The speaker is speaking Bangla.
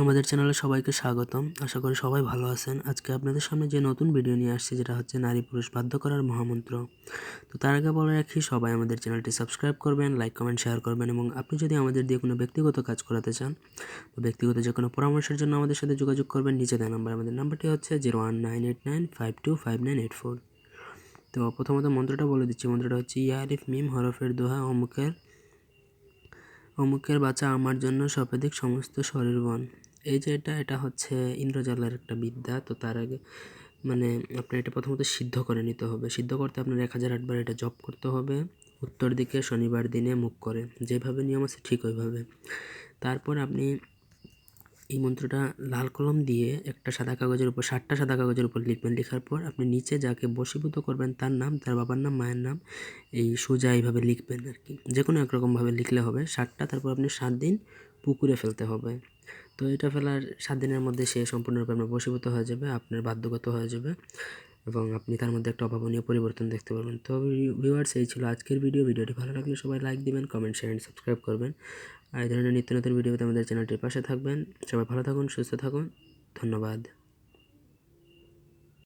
আমাদের চ্যানেলে সবাইকে স্বাগতম। আশা করি সবাই ভালো আছেন। আজকে আপনাদের সামনে যে নতুন ভিডিও নিয়ে আসছি, যেটা হচ্ছে নারী পুরুষ বাধ্য করার মহামন্ত্র। তো তার আগে বলে রাখি, সবাই আমাদের চ্যানেলটি সাবস্ক্রাইব করবেন, লাইক, কমেন্ট, শেয়ার করবেন এবং আপনি যদি আমাদের দিয়ে কোনো ব্যক্তিগত কাজ করাতে চান, তো ব্যক্তিগত যে কোনো পরামর্শের জন্য আমাদের সাথে যোগাযোগ করবেন। নিচে দেওয়া নাম্বার আমাদের নাম্বারটি হচ্ছে zero one nine eight nine five two five nine eight four. তো প্রথমত মন্ত্রটা বলে দিচ্ছি। মন্ত্রটা হচ্ছে ইয়ারিফ মিম হরফের দোহা অমুকের অমুকের বাচ্চা আমার জন্য সপেদিক সমস্ত শরীর বন। এই যে এটা এটা হচ্ছে ইন্দ্রজালের একটা বিদ্যা। তো তার আগে মানে আপনার এটা প্রথমত সিদ্ধ করে নিতে হবে। সিদ্ধ করতে আপনার এক হাজার আটবার এটা জপ করতে হবে। উত্তর দিকে শনিবার দিনে মুখ করে। যেভাবে নিয়ম আছে ঠিক ওইভাবে। তারপর আপনি এই মন্ত্রটা লাল কলম দিয়ে একটা সাদা কাগজের উপর, ষাটটা সাদা কাগজের উপর লিখবেন। লেখার পর আপনি নিচে যাকে বসীভূত করবেন তার নাম, তার বাবার নাম, মায়ের নাম, এই সোজা এইভাবে লিখবেন আর কি। যে কোনো একরকমভাবে লিখলে হবে। ষাটটা, তারপর আপনি সাত দিন পুকুরে ফেলতে হবে। তো এটা ফেলার সাত দিনের মধ্যে সে সম্পূর্ণরূপে আপনার বসীভূত হয়ে যাবে, আপনার বাধ্যগত হয়ে যাবে। এবং আপনি তার মধ্যে একটা অভাবনীয় পরিবর্তন দেখতে পারবেন। তো ভিউয়ার্স এই ছিল আজকের ভিডিও ভিডিওটি ভালো লাগলে সবাই লাইক দেবেন কমেন্ট শেয়ার অ্যান্ড সাবস্ক্রাইব করবেন। আর এই ধরনের নিত্য নতুন ভিডিওতে আমাদের চ্যানেলটির পাশে থাকবেন। সবাই ভালো থাকুন, সুস্থ থাকুন। ধন্যবাদ।